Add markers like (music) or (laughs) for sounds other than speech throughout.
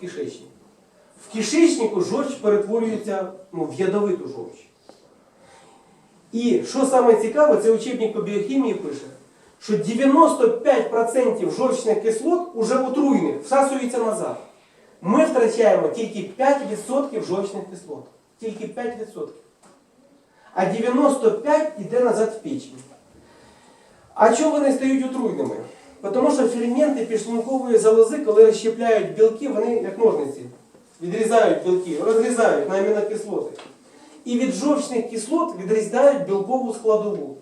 в кишечник. В кишечнику жовч перетворюється ну, в ядовиту жовч. І що саме цікаве, це учебник по біохімії пише, що 95% жовчних кислот уже отруйних всасується назад. Ми втрачаємо тільки 5% жовчних кислот. Тільки 5%. А 95% йде назад в печень. А чого вони стають отруйними? Тому що ферменти підшлункової залози, коли розщепляють білки, вони як ножниці. Відрізають білки, розрізають на амінокислоти. І від жовчних кислот відрізають білкову складову.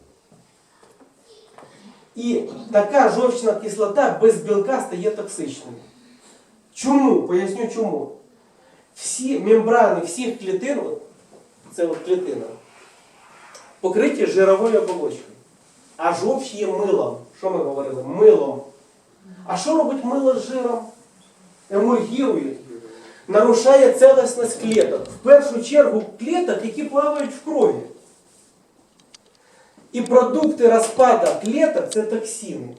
І така жовчна кислота без білка стає токсичною. Чому? Поясню чому. Всі мембрани всіх клітин, це от клітина, покриті жировою оболочкою. А жовч є милом. Що ми говорили? Милом. А що робить мило з жиром? Емульгірує. Нарушає цілісність клеток. В першу чергу клеток, які плавають в крові. І продукти розпаду клеток це токсини.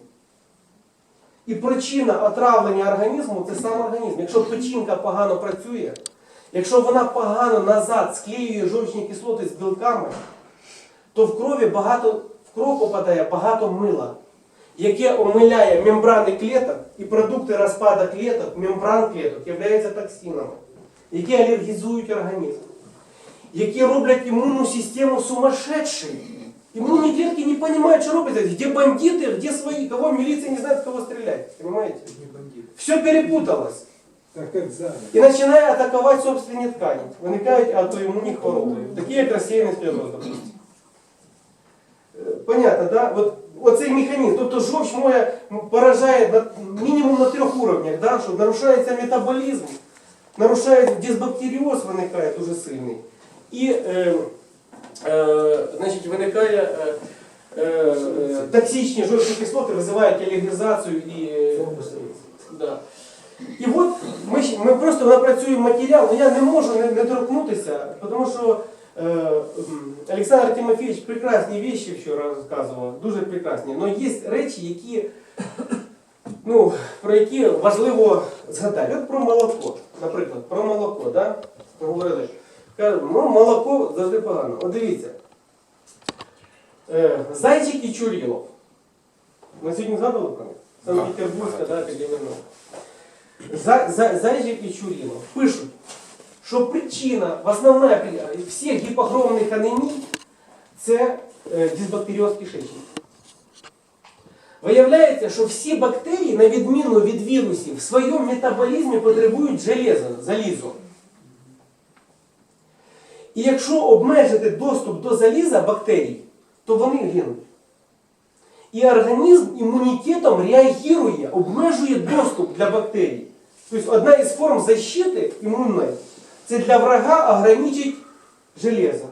І причина отравлення організму це сам організм. Якщо печінка погано працює, якщо вона погано назад склеює жовчні кислоти з білками, то в крові багато, в кров попадає багато мила, яке омиляє мембрани клеток і продукти розпаду клеток, мембран клеток являються токсинами, які алергізують організм, які роблять імунну систему сумасшедшою. Иммунные клетки не понимают, что робиться. Где бандиты, где свои, кого милиция не знает, кого стрелять. Понимаете? Все перепуталось. Так. І починає атакувати собственні ткані. Виникають аутоімунні хвороби. Такі як розсіяний склероз, допустим. Понятно, да? От, оцей механізм. Тобто жовч моя поражає на, мінімум на трьох уровнях, да? що нарушається метаболізм, нарушається дисбактеріоз виникає дуже сильний. І е, е, значить, виникає е, е, токсичні жовчні кислоти, визивають алергізацію і. е, Да. І от ми, ми просто напрацюємо матеріал, але я не можу не, не торкнутися, тому що Олександр Тимофійович прекрасні віші вчора розказував, дуже прекрасні. Але є речі, які, ну, про які важливо згадати. От про молоко, наприклад, про молоко, да? Говорили. Ну, молоко завжди погано. От дивіться. Е, Зайчик і Чурілов. Ми сьогодні згадували про них? Санкт-Петербурзька, да, Академія. За, за, Зайчик і Чурілов пишуть, що причина, основна всіх гіпохромних анемій це е, дисбактеріоз кишечника. Виявляється, що всі бактерії, на відміну від вірусів, в своєму метаболізмі потребують железа, залізо. І якщо обмежити доступ до заліза бактерій, то вони гинуть. І організм імунітетом реагує, обмежує доступ для бактерій. Тобто одна із форм защити імунної це для врага ограничить железо.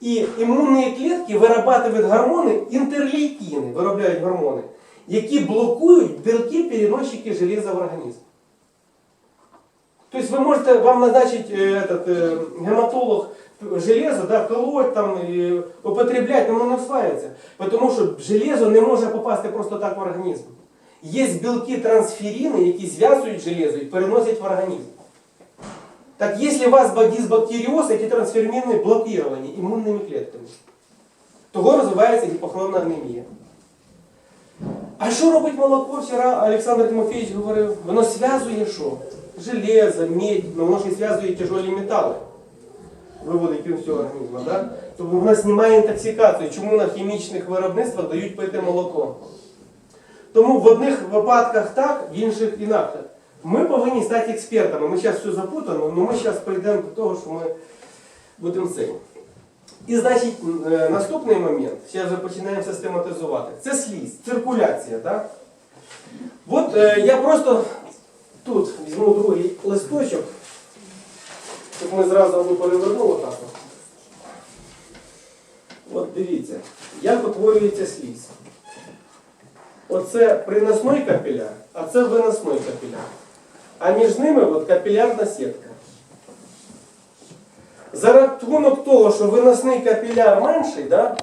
І імунні клітки вирабатують гормони, інтерлейкіни виробляють гормони, які блокують білки переносчики железа в організм. Тобто ви можете, вам назначить е, этот, е, гематолог железо, да, колоть, там, употреблять, но воно не усваивается. Тому що железо не може попасти просто так в організм. Є білки трансферіни, які зв'язують железо і переносять в організм. Так якщо у вас дисбактеріоз, ці трансферміни блоковані імунними клетками, того розвивається гіпохромна анемія. А що робить молоко? Вчора Олександр Тимофійович говорив, воно зв'язує що? Железо, медь, но воно ж і зв'язує тяжелі метали. Виводить від всього організму. Да? Тобто воно знімає інтоксикацію. Чому на хімічних виробництвах дають пити молоко? Тому в одних випадках так, в інших інакше. Ми повинні стати експертами. Ми зараз все запутано, але ми зараз прийдемо до того, що ми будемо цим. І значить, е, наступний момент, зараз вже починаємо систематизувати. Це слізь, циркуляція. Так? От е, я просто тут візьму другий листочок, щоб ми зразу перевернули так. от. Дивіться, як утворюється слізь. Оце приносний капіляр, а це виносний капіляр. А між ними от капілярна сітка. За рахунок того, що виносний капіляр менший, да?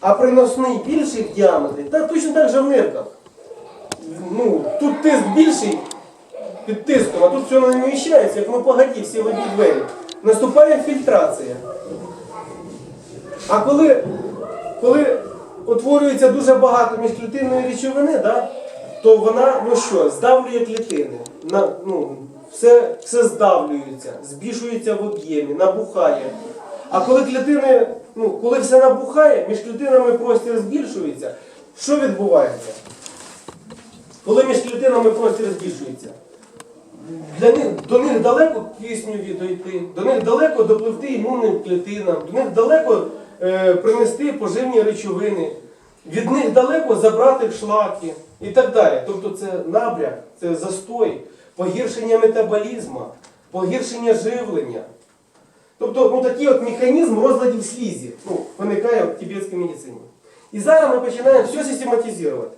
а приносний більший в діаметрі, та точно так же в нирках. Ну, тут тиск більший, під тиском, а тут все не вміщається, як ну погоді, всі в двері. Наступає фільтрація. А коли, коли утворюється дуже багато міжклітинної речовини, да, то вона ну що, здавлює клітини. На, ну, все, все здавлюється, збільшується в об'ємі, набухає. А коли клітини, ну, коли все набухає, між клітинами простір збільшується, що відбувається? Коли між клітинами простір збільшується? Для них, до них далеко кисню відійти, до них далеко допливти імунним клітинам, до них далеко е, принести поживні речовини, від них далеко забрати шлаки і так далі. Тобто це набряк, це застой, погіршення метаболізму, погіршення живлення. Тобто ну, такий от механізм розладів слізі ну, виникає в тибетській медицині. І зараз ми починаємо все систематизувати.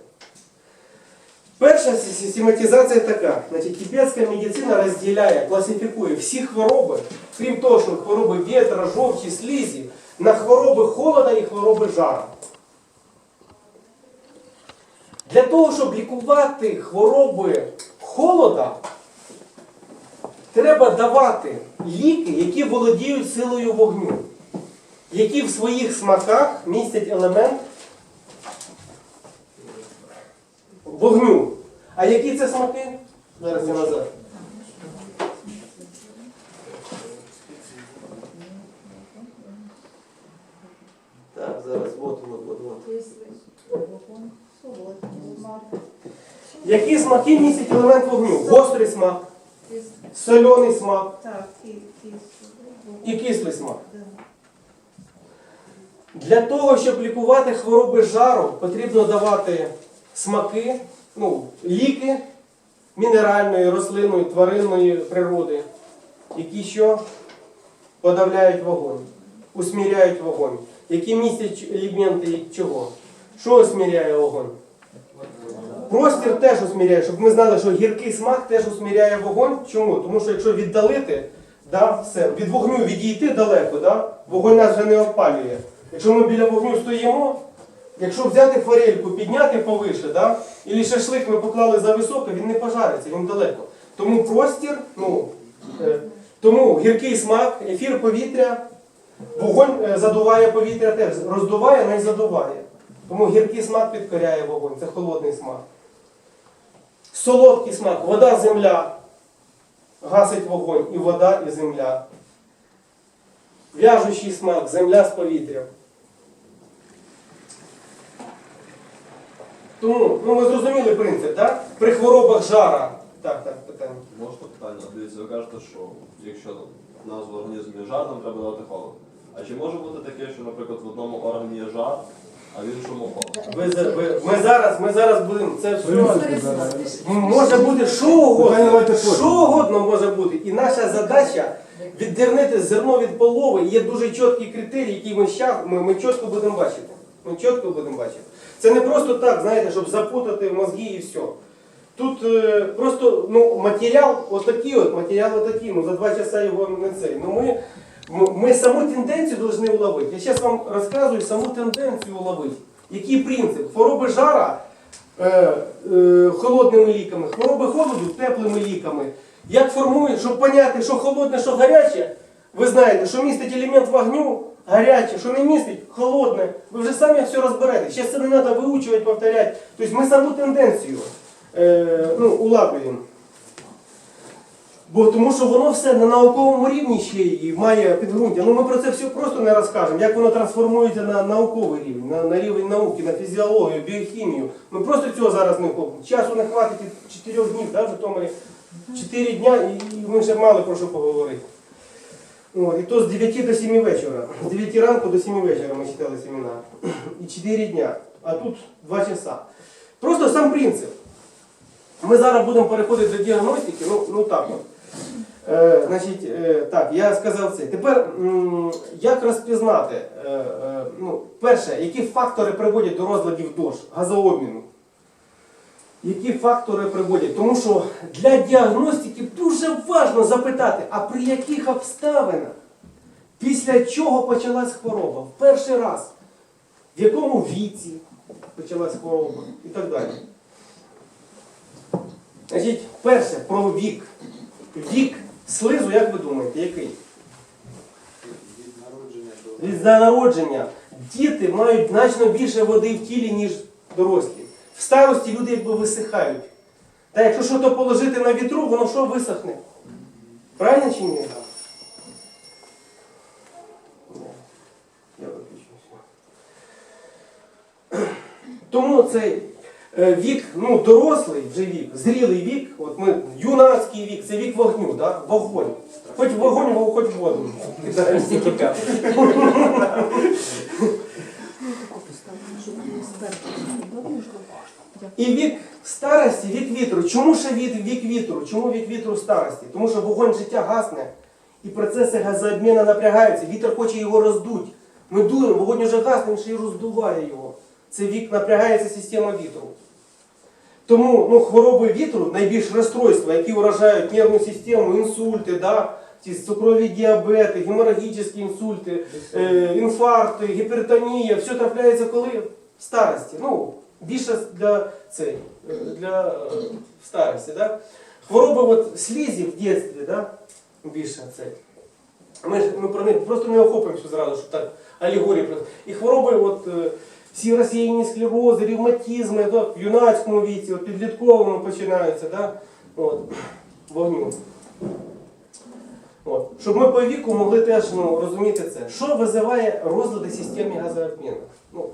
Перша систематизація така. Значить, тибетська медицина розділяє, класифікує всі хвороби, крім того, що хвороби вітра, жовчі, слізі, на хвороби холода і хвороби жара. Для того, щоб лікувати хвороби холода, треба давати ліки, які володіють силою вогню, які в своїх смаках містять елемент вогню. А які це смаки? Зараз я назад. Так, зараз, от, от, от, от. Які смаки містять елемент вогню? Гострий смак, соляний смак і, кислий смак. Для того, щоб лікувати хвороби жару, потрібно давати смаки, ну, ліки мінеральної, рослинної, тваринної природи, які що подавляють вогонь, усміряють вогонь, які містять елементи чого? Що усміряє вогонь? Простір теж усміряє, щоб ми знали, що гіркий смак теж усміряє вогонь. Чому? Тому що якщо віддалити, да, все, від вогню відійти далеко, да, вогонь нас вже не опалює. Якщо ми біля вогню стоїмо, якщо взяти форельку, підняти повише, да, і шашлик ми поклали за високо, він не пожариться, він далеко. Тому простір, ну, е, тому гіркий смак, ефір повітря, вогонь е, задуває повітря теж, роздуває, й задуває. Тому гіркий смак підкоряє вогонь, це холодний смак. Солодкий смак, вода, земля. Гасить вогонь і вода, і земля. В'яжучий смак, земля з повітрям. Тому, ну ви зрозуміли принцип, так? При хворобах жара. Так, так, питання. Можна питання? Дивіться, ви кажете, що якщо нас в організмі жар, нам треба дати холод. А чи може бути таке, що, наприклад, в одному органі є жар, а в іншому холод? Ви, за- ви, ми, зараз, ми зараз будемо це все. Може бути що угодно, що угодно може бути. І наша задача віддернити зерно від полови. Є дуже чіткі критерії, які ми, ща, ми, ми чітко будемо бачити. Ми чітко будемо бачити. Це не просто так, знаєте, щоб запутати мозги і все. Тут е, просто ну, матеріал отакий от, матеріал отакий, ну за два часа його не цей. Ну, ми, ми саму тенденцію повинні уловити. Я зараз вам розказую саму тенденцію уловити. Який принцип? Хвороби жара е, е, холодними ліками, хвороби холоду теплими ліками. Як формують, щоб поняти, що холодне, що гаряче, ви знаєте, що містить елемент вогню, гаряче, що не містить, холодне. Ви вже самі все розберете. Зараз це не треба виучувати, повторяти. Тобто ми саму тенденцію е, ну, улавлюємо. Бо тому що воно все на науковому рівні ще і має підґрунтя. Ну ми про це все просто не розкажемо, як воно трансформується на науковий рівень, на, на рівень науки, на фізіологію, біохімію. Ми просто цього зараз не охопимо. Часу не хватить і чотирьох днів, да, в Житомирі. Чотири дня і, ми вже мали про що поговорити. От, і то з 9 до 7 вечора. З 9 ранку до 7 вечора ми читали семінар. І 4 дня. А тут 2 часа. Просто сам принцип. Ми зараз будемо переходити до діагностики, ну, ну так от. Е, значить, е, так, я сказав це. Тепер як розпізнати? Е, ну, перше, які фактори приводять до розладів ДОЖ, газообміну? Які фактори приводять? Тому що для діагностики дуже важливо запитати, а при яких обставинах, після чого почалась хвороба? В перший раз, в якому віці почалась хвороба і так далі. Значить, перше, про вік. Вік слизу, як ви думаєте, який? Від народження до Від народження діти мають значно більше води в тілі, ніж дорослі. В старості люди якби висихають. Та якщо щось положити на вітру, воно що висохне? Правильно чи ні? Я виключуся. Тому цей вік, ну, дорослий вже вік, зрілий вік, от ми, юнацький вік, це вік вогню, да? вогонь. Хоч вогонь, хоч воду. І вік старості, вік вітру. Чому ще від вік вітру? Чому вік вітру старості? Тому що вогонь життя гасне, і процеси газообміну напрягаються. Вітер хоче його роздуть. Ми дуємо, вогонь уже гасне, він ще й роздуває його. Це вік напрягається система вітру. Тому ну, хвороби вітру найбільш розстройства, які вражають нервну систему, інсульти, да? ці цукрові діабети, геморрагічні інсульти, е, інфаркти, гіпертонія, все трапляється коли? В старості. Ну, більше для, цей, е, для е, в старості. Да? Хвороби от, слізі в дитинстві, да? більше цей. Ми, ми про них просто не охопимося зразу, щоб так алегорії. І хвороби, от, е, всі розсіяні склерози, ревматизми, да, в юнацькому віці, от, підлітковому починаються, да? от, вогню. От. Щоб ми по віку могли теж ну, розуміти це. Що визиває розлади системи газообміну? Ну,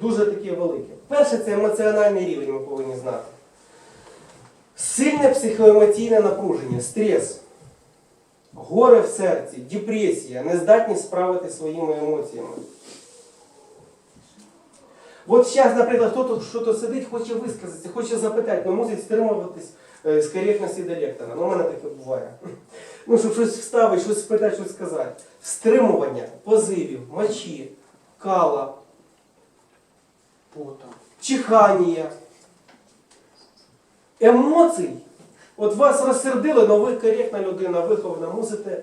дуже таке велике. Перше, це емоціональний рівень, ми повинні знати. Сильне психоемоційне напруження, стрес, горе в серці, депресія, нездатність справити своїми емоціями. От зараз, наприклад, хтось щось сидить, хоче висказатися, хоче запитати, але мусить стримуватись з коректності до лектора. Ну, у мене таке буває. (laughs) Ну, щоб щось вставити, щось спитати, щось сказати. Стримування позивів, мочі, кала, потом. чихання, емоцій. От вас розсердили, але ви коректна людина, вихована, мусите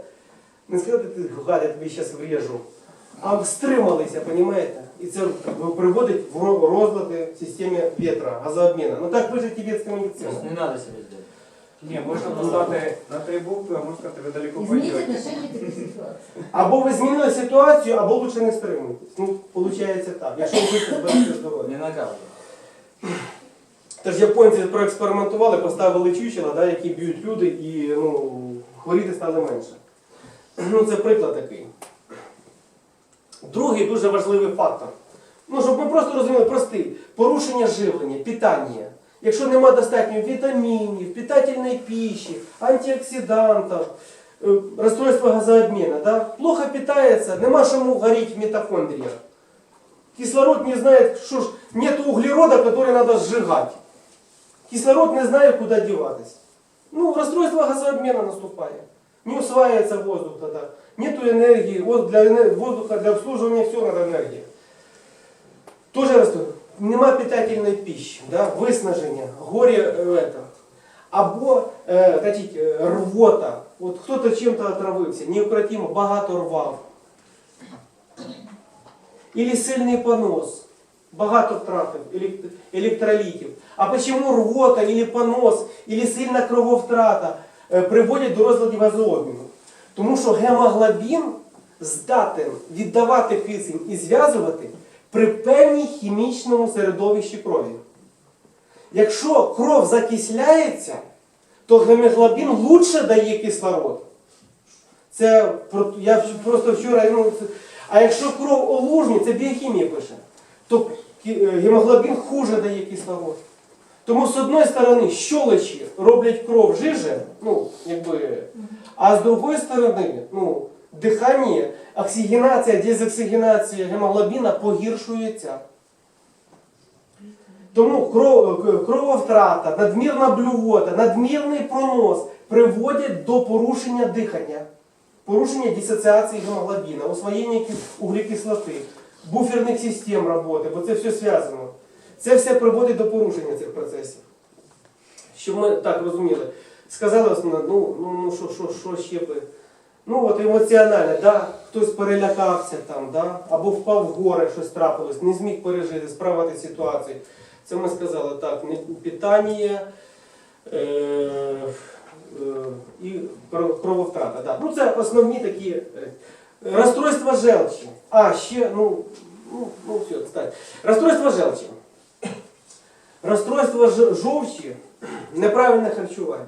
не сказати, ти гад, я тобі зараз врежу, а стрималися, розумієте? І це приводить в розлади в системі ветра, газообміну. Ну так пише тибетська медицина. Не надо себе сделать. Ні, можна поставити на три букви, а можна сказати, ви далеко Изменить пойдете. отношение к этой ситуации. Або ви змінили ситуацію, або лучше не стримуйтесь. Ну, виходить так. Якщо ви хочете зберегти здоров'я. Не наказывай. Тож японці проекспериментували, поставили чучела, да, які б'ють люди, і ну, хворіти стали менше. Ну, це приклад такий. Другий дуже важливий фактор. Ну, щоб ми просто розуміли, простий. Порушення живлення, питання. Якщо нема достатньо вітамінів, питательної пищі, антиоксидантів, е, розстройство газообміну, да? плохо питається, нема чому горіти в митохондріях. Кислород не знает, что ж, нет углерода, который надо сжигать. Кислород не знает, куда деваться. Ну, расстройство газообмена наступает. Не усваивается воздух тогда. Нету энергии. Вот для эне- воздуха, для обслуживания все надо энергия. Тоже расстройство. Нема питательной пищи, да, виснаження, горе е, это. Або, е, кажіть, е, рвота. От хто-то чим-то отравився, неукротимо, багато рвав. Или сильний понос. Багато втратив елект- електролітів. А почему рвота, или понос, или сильна крововтрата е, Приводять до розладів газообміну? Тому що гемоглобін здатен віддавати кисень і зв'язувати при певній хімічному середовищі крові. Якщо кров закисляється, то гемоглобін лучше дає кислород. Це я просто вчора. Ну, а якщо кров олужні, це біохімія пише, то е, гемоглобін хуже дає кислород. Тому з одної сторони щолочі роблять кров жиже, ну, якби, а з другої сторони, ну, дихання, оксигенація, дезоксигенація гемоглобіна погіршується. Тому кров, крововтрата, надмірна блювота, надмірний пронос приводять до порушення дихання, порушення дисоціації гемоглобіна, освоєння ки- углекислоти, буферних систем роботи, бо це все зв'язано. Це все приводить до порушення цих процесів. Щоб ми так розуміли. Сказали основне, ну, ну, ну що, що, що ще би. Ну от емоціонально, да, хтось перелякався там, да, або впав в горе, щось трапилось, не зміг пережити, справити ситуацію. Це ми сказали так, питання, е, е, і крововтрата. Да. Ну, це основні такі е, розстройства желчі. А, ще, ну, ну, ну все, кстати. Розстройство желчі. Розстройство жовчі, неправильне харчування.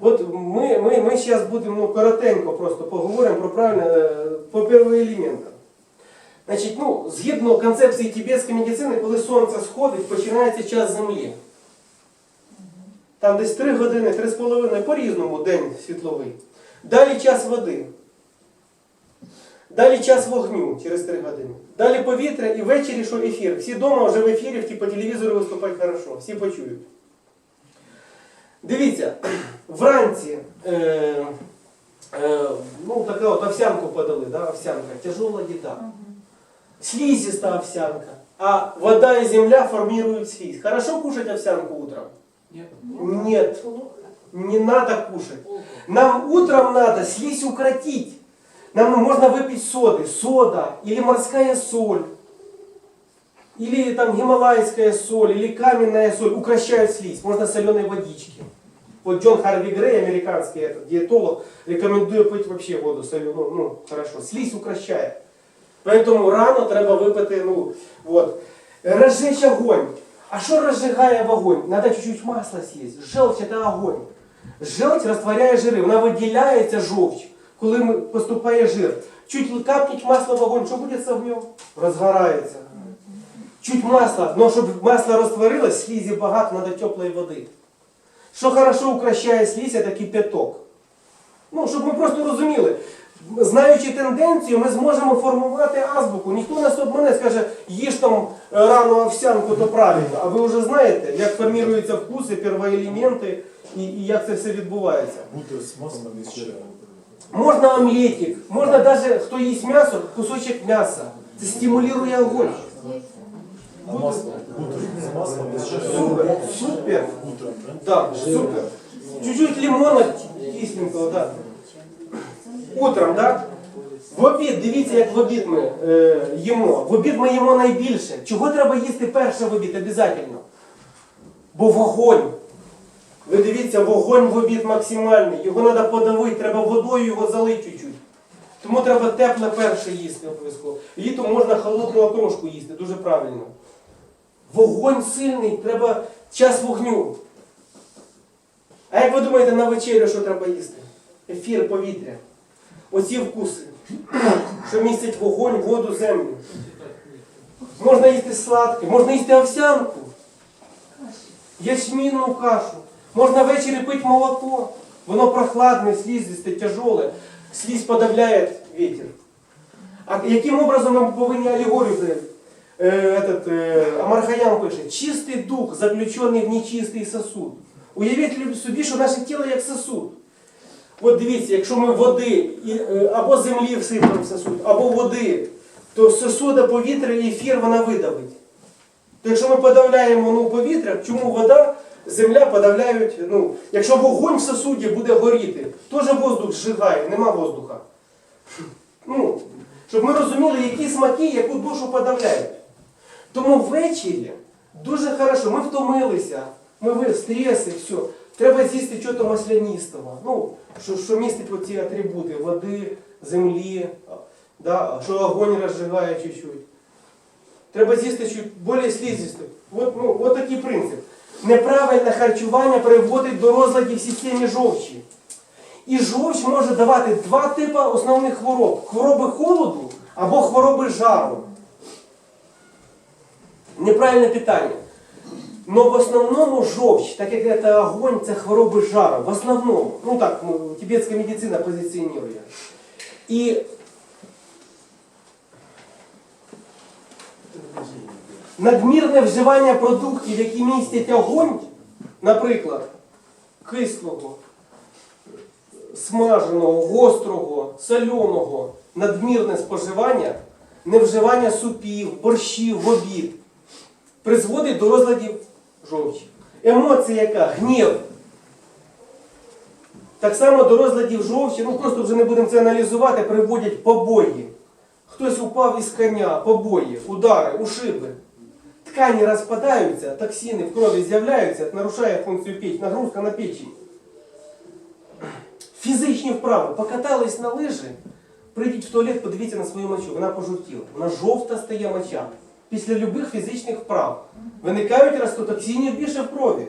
От ми, ми, ми зараз будемо ну, коротенько просто поговоримо про правильне е, по первоелементам. Значить, ну, згідно концепції тибетської медицини, коли сонце сходить, починається час землі. Там десь 3 години, 3,5 по-різному день світловий. Далі час води. Далі час вогню через 3 години. Далі повітря і ввечері, що ефір. Всі вдома вже в ефірі, в по телевізору виступають хорошо, всі почують. Дивіться, (clears throat) вранці е, е, ну, така от овсянку подали, да, овсянка, тяжела їда. Слизистая овсянка. А вода и земля формируют слизь. Хорошо кушать овсянку утром? Нет. Не надо кушать. Нам утром надо слизь укротить. Нам можно выпить соды. Сода или морская соль. Или там гималайская соль, или каменная соль укращают слизь. Можно соленой водички. Вот Джон Харви Грей, американский этот диетолог, рекомендует пить вообще воду соленую. Ну, хорошо. Слизь укращает. Поэтому рано треба випити, ну, вот. Разжечь огонь. А що розжигає вогонь? Надо чуть-чуть масла съесть. Желчь – це огонь. Желчь розтворяє жири, вона виділяється жовч, Коли поступає жир. Чуть капнуть масла в огонь, що буде з огнем? Розгорається. Чуть масла, но щоб масло розтворилось, слізі багато, треба теплої води. Що хорошо укращає слізь, це кипяток. Ну, щоб ми просто розуміли. Знаючи тенденцію, ми зможемо формувати азбуку. Ніхто нас обмане скаже, їж там е, рано овсянку, то правильно. А ви вже знаєте, як формуються вкуси, первоелементи і, і як це все відбувається. Бутер з маслом і. Можна омлетик, можна навіть, хто їсть м'ясо, кусочок м'яса. Це стимулює огонь. А масло? Маслом з чаєм. Супер, супер. Утром, да? Да, супер. Чуть-чуть лимона кисленького, да. Утром, да? В обід, дивіться, як в обід ми е, їмо. В обід ми їмо найбільше. Чого треба їсти перше в обід? Обязательно. Бо вогонь. Ви дивіться, вогонь в обід максимальний. Його треба подавити, треба водою його залити чуть-чуть. Тому треба тепле перше їсти обов'язково. Літом можна холодну окрошку їсти, дуже правильно. Вогонь сильний, треба час вогню. А як ви думаєте на вечерю, що треба їсти? Ефір, повітря. Оці вкуси, що містять вогонь, воду, землю. Можна їсти сладке, можна їсти овсянку, ячмінну кашу. Можна ввечері пити молоко. Воно прохладне, слізисте, тяжоле. Слізь подавляє вітер. А яким образом ми повинні алегорію? Е, этот, е, Амархаян пише, чистий дух, заключений в нечистий сосуд. Уявіть собі, що наше тіло як сосуд. От дивіться, якщо ми води е, або землі всипемо в сосуд, або води, то сосуда повітря і ефір вона видавить. То якщо ми подавляємо ну, повітря, чому вода, земля подавляють, ну, якщо вогонь в сосуді буде горіти, теж воздух зжигає, нема воздуха. Ну, щоб ми розуміли, які смаки, яку душу подавляють. Тому ввечері дуже хорошо, ми втомилися, ми ви стреси, все. Треба з'їсти чого-то маслянистого. Ну, що, що містить оці атрибути води, землі, да, що огонь розжигає чуть-чуть. Треба з'їсти більш слізисто. От, ну, от такий принцип. Неправильне харчування приводить до розладів в системі жовчі. І жовч може давати два типи основних хвороб: хвороби холоду або хвороби жару. Неправильне питання. Но в основному жовч, так як це огонь, це хвороби жару. В основному. Ну так, ну, тибетська медицина позиціонує. І надмірне вживання продуктів, які містять огонь, наприклад, кислого, смаженого, гострого, соленого, надмірне споживання, невживання супів, борщів, обід, призводить до розладів жовчі. Емоція яка? Гнів. Так само до розладів жовчі, ну просто вже не будемо це аналізувати, приводять побої. Хтось упав із коня, побої, удари, ушиби. Ткані розпадаються, токсини в крові з'являються, нарушає функцію печі, нагрузка на печень. (clears throat) Фізичні вправи. Покатались на лижі, прийдіть в туалет, подивіться на свою мочу. Вона пожовтіла. Вона жовта стає моча. Після любих фізичних вправ. Виникають растотоксинів більше в крові.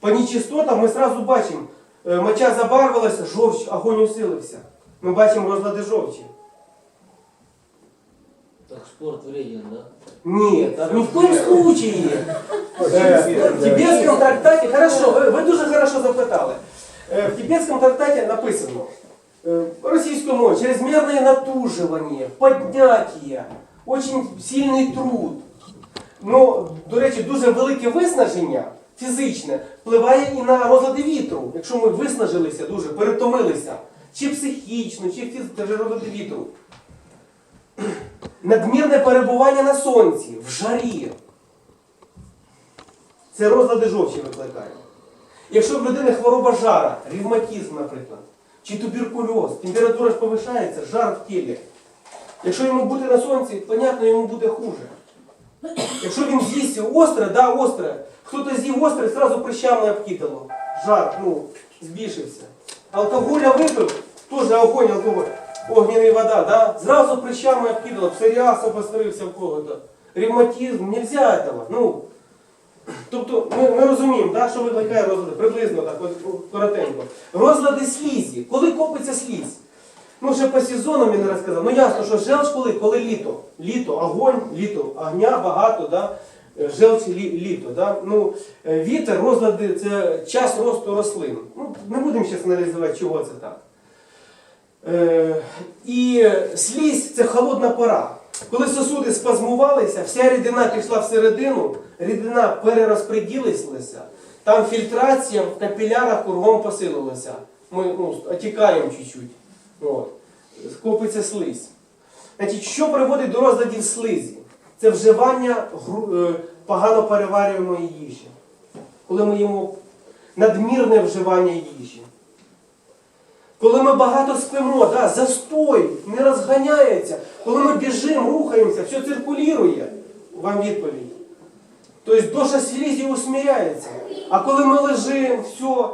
По нечистотам ми одразу бачимо, е, моча забарвилася, жовч, огонь усилився. Ми бачимо розлади жовчі. Спорт вреден, да? Нет, ни в коем случае. Э, В тибетському трактаті, хорошо, ви, ви дуже хорошо запитали. Е, В тибетському трактаті написано е, російською мовою чрезмірне натужування, подняття, очень сильний труд. Ну, до речі, дуже велике виснаження фізичне впливає і на розлади вітру. Якщо ми виснажилися дуже, перетомилися, чи психічно, чи фізично, це вже розлади вітру. Надмірне перебування на сонці, в жарі. Це розлади жовчі викликає. Якщо в людини хвороба жара, ревматизм, наприклад, чи туберкульоз, температура ж повишається, жар в тілі. Якщо йому бути на сонці, понятно, йому буде хуже. Якщо він з'їсть остре, да, остре, хто-то з'їв остре, одразу прищами обкидало. Жар, ну, збільшився. Алкоголя випив, теж огонь, алкоголь, огняна вода, да, зразу прищами обкидало, псоріаз обострився в кого-то. Ревматизм, нельзя этого. Ну, Тобто ми, ми розуміємо, да, що викликає розлади, приблизно так, от, коротенько. Розлади слізі. Коли копиться слізь? Ну, ще по сезонам я не розказав. Ну ясно, що желч коли? Коли літо. Літо, огонь, літо, огня багато, да? е, желч лі, літо. Да? Ну, е, вітер, розлади це час росту рослин. Ну, не будемо зараз аналізувати, чого це так. Е, і слізь це холодна пора. Коли сосуди спазмувалися, вся рідина пішла всередину, рідина перерозподілилася, там фільтрація в капілярах кругом посилилася. Ми ну, отікаємо чуть-чуть. Скопиться слизь. Значить, що приводить до розладів слизі? Це вживання е, погано переварюємої їжі. Коли ми їмо надмірне вживання їжі. Коли ми багато спимо, да, застой, не розганяється. Коли ми біжимо, рухаємося, все циркулює, вам відповідь. Тобто доша слізі усміряється. А коли ми лежимо, все,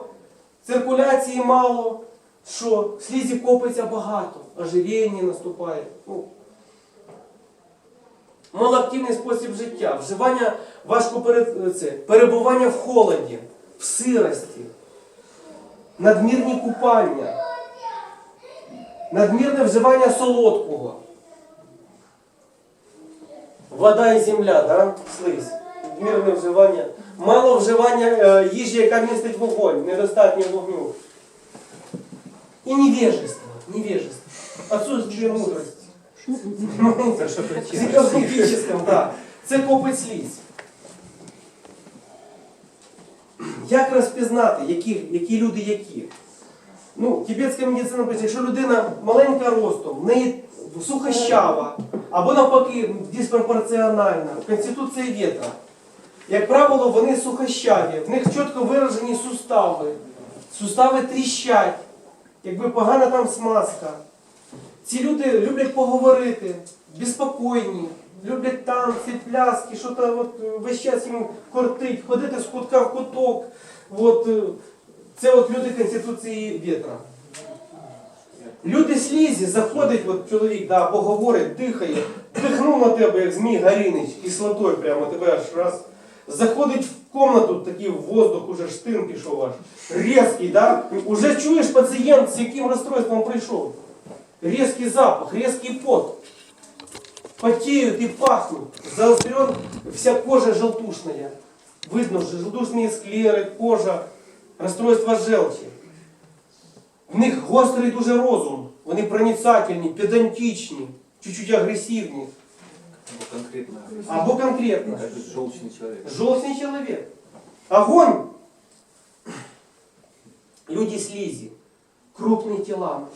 циркуляції мало, що слізі копиться багато, ожиріння наступає. Ну, малоактивний спосіб життя, вживання важко перебування в холоді, в сирості, надмірні купання, надмірне вживання солодкого. Вода і земля, да? слизь, надмірне вживання, мало вживання е, їжі, яка містить вогонь, недостатньо вогню. І невежество, невежество, отсутствие мудрості. Психологічним, так. Це копить слізь. Як розпізнати, які, які люди які? Ну, тибетська медицина пише, якщо людина маленька ростом, в неї сухощава, або навпаки диспропорціональна, конституція вітра. Як правило, вони сухощаві, в них чітко виражені сустави. Сустави тріщать, якби погана там смазка. Ці люди люблять поговорити, безпокійні, люблять танці, пляски, що то от е, весь час їм кортить, ходити з кутка в куток. От, е, це от люди Конституції вітра. Люди слізі, заходить от чоловік, да, поговорить, дихає, дихнув на тебе, як Змій Гарінич, кислотою прямо тебе аж раз. Заходить в комнату, такий воздух, уже штин пішов аж. Резкий, да? Уже чуєш пацієнт, з яким розстройством прийшов. Резкий запах, резкий пот. Потеют и пахнут. Заострен, вся кожа желтушная. Видно, что желтушные склери, кожа, расстройство желчі. В них гострий дуже розум. Вони проницательні, педантичні, чуть-чуть агресивні. Конкретно. Або конкретно. Желчный человек. Желтый человек. Огонь. Люди слизи. Крупные тела.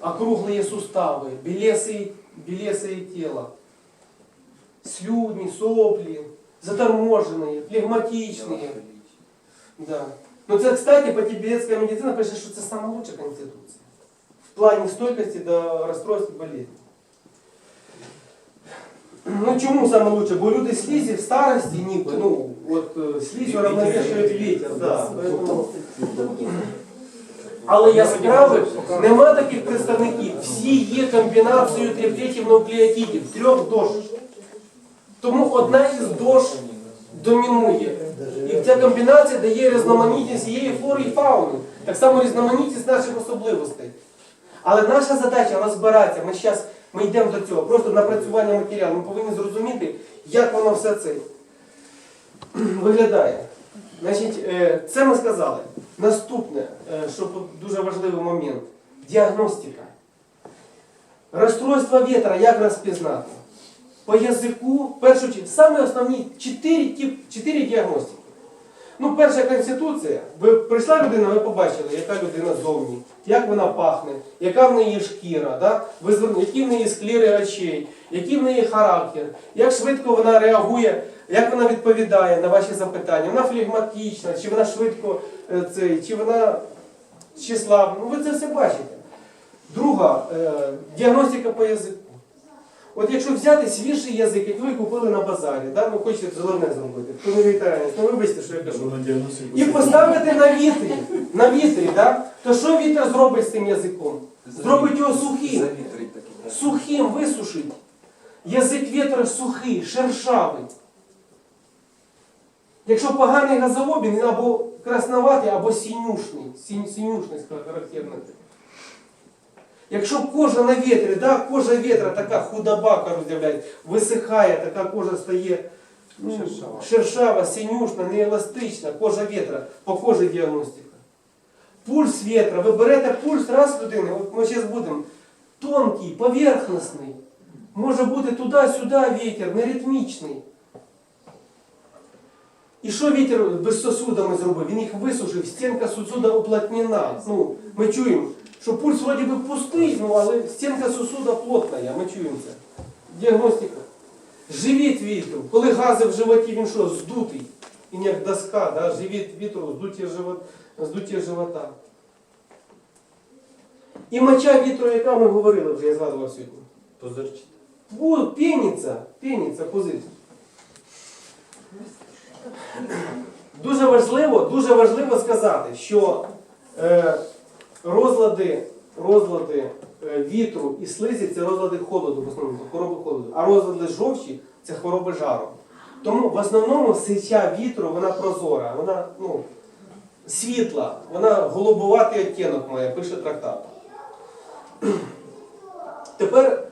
Округлые суставы. Белесые, белесые тело. Слюдни, сопли. Заторможенные, флегматичные. Да. Ну це, кстати, по тибетська медицина пише, що це лучша конституція. В плані стойкості до розстройств болезни. Ну чому саме лучше? Бо люди слізі в старості, ні, ну, от е, слізь равновешує вітер, да. Поэтому... Але яскравих нема таких представників. Всі є комбінацією триплетів нуклеотидів, трьох дож. Тому одна із дож домінує. І ця комбінація дає різноманітність цієї флори і фауни. Так само різноманітність наших особливостей. Але наша задача розбиратися. Ми зараз ми йдемо до цього. Просто напрацювання матеріалу. Ми повинні зрозуміти, як воно все це виглядає. Значить, е, це ми сказали. Наступне, е, що дуже важливий момент діагностика. Розстройство вітра як розпізнати? По язику, першу чергу, саме основні чотири, тип, чотири діагностики. Ну, перша конституція. Ви прийшла людина, ви побачили, яка людина зовні, як вона пахне, яка в неї шкіра, да? ви звернули, які в неї скліри очей, який в неї характер, як швидко вона реагує, як вона відповідає на ваші запитання. Вона флегматична, чи вона швидко е, цей, чи вона тщеславна. Ну, ви це все бачите. Друга е, діагностика по язику. От якщо взяти свіжий язик, який ви купили на базарі, да? ну хочете зелене зробити, хто не вегетаріанець, ну вибачте, що я кажу. Діагностику? І поставити на вітрі, на вітрі, да? то що вітер зробить з цим язиком? Зробить його сухим. Сухим висушить. Язик вітра сухий, шершавий. Якщо поганий газообмін, він або красноватий, або синюшний. Синюшність характерна. Якщо кожа на вітрі, да, кожа вітра така худоба, роз'являє, висихає, така кожа стає ну, Шершава. шершава, синюшна, нееластична, кожа вітра, по кожі діагностика. Пульс вітра, ви берете пульс раз людини, от ми зараз будемо, тонкий, поверхностний. Може бути туди-сюди вітер, неритмічний. І що вітер без сосудами зробив? Він їх висушив, стінка сосуда уплотнена. Ну, ми чуємо, що пульс вроді би пустий, ну, але стінка сосуда плотна, ми чуємо це. Діагностика. Живіт вітру. Коли гази в животі, він що, здутий. Він як доска, да? живіт вітру, здуття, живот, здуття живота. І моча вітру, яка ми говорили вже, я згадував сьогодні. Позирчити. Бу- Пеніться, пеніться, пузир. Дуже важливо, дуже важливо сказати, що е, розлади, розлади е, вітру і слизі це розлади холоду, в основному хвороби холоду, а розлади жовчі це хвороби жару. Тому в основному сича вітру вона прозора, вона ну, світла, вона голубуватий оттінок має, пише трактат. (clears throat) Тепер